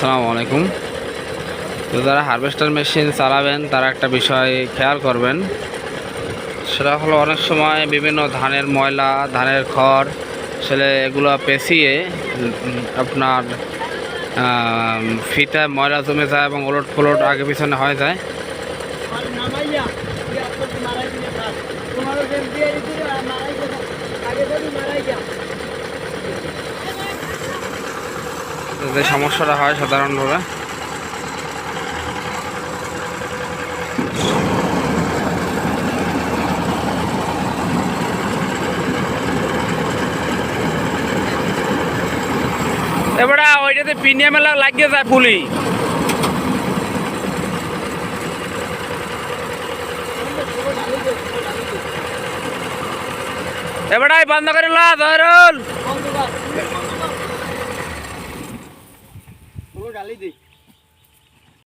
আসসালামু আলাইকুম। তো যারা হারভেস্টার মেশিন চালাবেন, তারা একটা বিষয় খেয়াল করবেন। সেটা হলো অনেক সময় বিভিন্ন ধানের ময়লা, ধানের খড় সেলে এগুলো পেঁচিয়ে আপনার ফিতে ময়লা জমে যায় এবং ওলট ফলট আগে পিছনে হয়ে যায়। তো যে সমস্যাটা হয় সাধারণভাবে। এবারে ওইটাতে প্রিমিয়াম লাগিয়ে যায় পুলি। এবারে বন্ধ করে লা জহরুল। ચાલી દઈશ